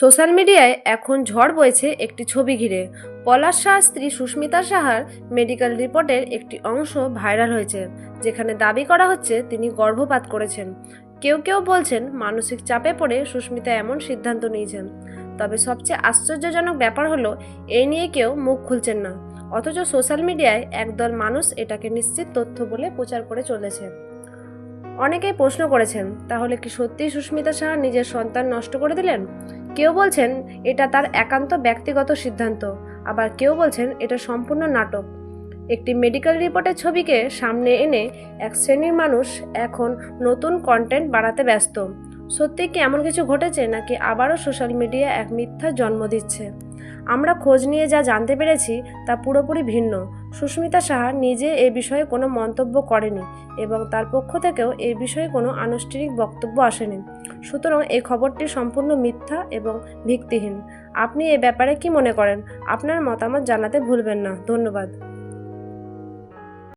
Social মিডিয়ায় এখন ঝড় বইছে একটি ছবি ঘিরে। পলাশ সাহার স্ত্রী সুস্মিতা সাহার মেডিকেল রিপোর্টের একটি অংশ ভাইরাল হয়েছে, যেখানে দাবি করা হচ্ছে তিনি গর্ভপাত করেছেন। কেউ কেউ বলছেন মানসিক চাপে পড়ে সুস্মিতা এমন সিদ্ধান্ত নিয়েছেন। তবে সবচেয়ে আশ্চর্যজনক ব্যাপার হলো এই নিয়ে কেউ মুখ খুলছেন না। অথচ সোশ্যাল মিডিয়ায় একদল মানুষ এটাকে নিশ্চিত তথ্য বলে প্রচার করে চলেছে। অনেকেই প্রশ্ন করেছেন, তাহলে কি সত্যিই সুস্মিতা সাহা নিজের সন্তান নষ্ট করে দিলেন? কেউ বলছেন এটা তার একান্ত ব্যক্তিগত সিদ্ধান্ত, আবার কেউ বলছেন এটা সম্পূর্ণ নাটক। একটি মেডিকেল রিপোর্টের ছবিকে সামনে এনে এক শ্রেণির মানুষ এখন নতুন কন্টেন্ট বাড়াতে ব্যস্ত। সত্যি কি এমন কিছু ঘটেছে নাকি আবারও সোশ্যাল মিডিয়া এক মিথ্যা জন্ম দিচ্ছে? আমরা খোঁজ নিয়ে যা জানতে পেরেছি তা পুরোপুরি ভিন্ন। সুস্মিতা সাহা নিজে এ বিষয়ে কোনো মন্তব্য করেনি এবং তার পক্ষ থেকেও এ বিষয়ে কোনো আনুষ্ঠানিক বক্তব্য আসেনি। সুতরাং এই খবরটি সম্পূর্ণ মিথ্যা এবং ভিত্তিহীন। আপনি এ ব্যাপারে কি মনে করেন? আপনার মতামত জানাতে ভুলবেন না। ধন্যবাদ।